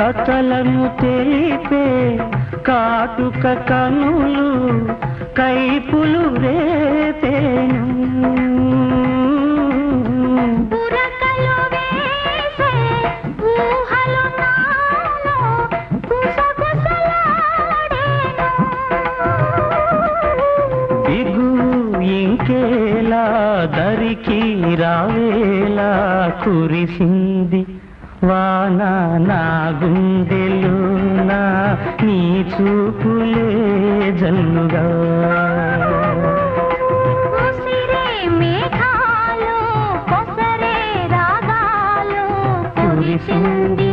కథలను తెలిపే కాటుక కనులు కైపులు రేపేను. ఇంకేలా దరికి రావేలా కురిసింది వాన నా గుండెలోనా నీ చూపులే జల్లుగా. ఉసిరే మేఘాలు కొసరే రాగాలు కురిసింది